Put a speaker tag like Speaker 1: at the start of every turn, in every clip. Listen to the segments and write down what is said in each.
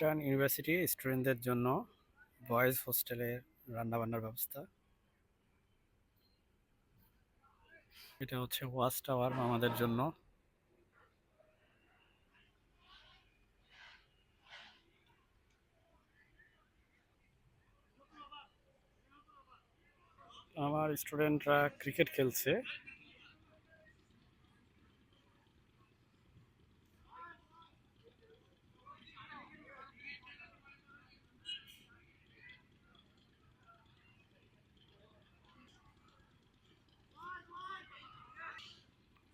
Speaker 1: Eastern university স্টুডেন্টদের জন্য boys হোস্টেলের রান্নাবান্নার ব্যবস্থা। এটা হচ্ছে ওয়াচ টাওয়ার আমাদের জন্য। আমার স্টুডেন্টরা ক্রিকেট খেলছে।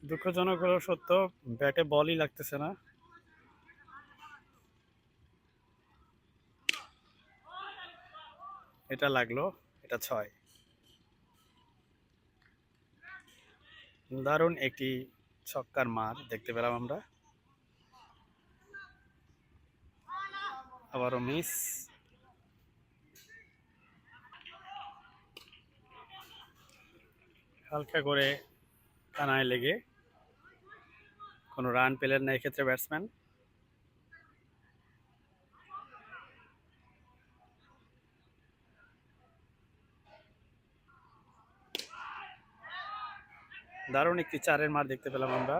Speaker 1: দুঃখজনক হলেও সত্য, ব্যাটে বলই লাগতেছে না। এটা লাগল, এটা ছয়। দারুণ একটি ছক্কার মার দেখতে পেলাম আমরা। আবারও মিস। হালকা করে কানায় লেগে কোনো রান পেলেন না এক্ষেত্রে ব্যাটসম্যান দারুণ একটি চারের মার দেখতে পেলাম আমরা।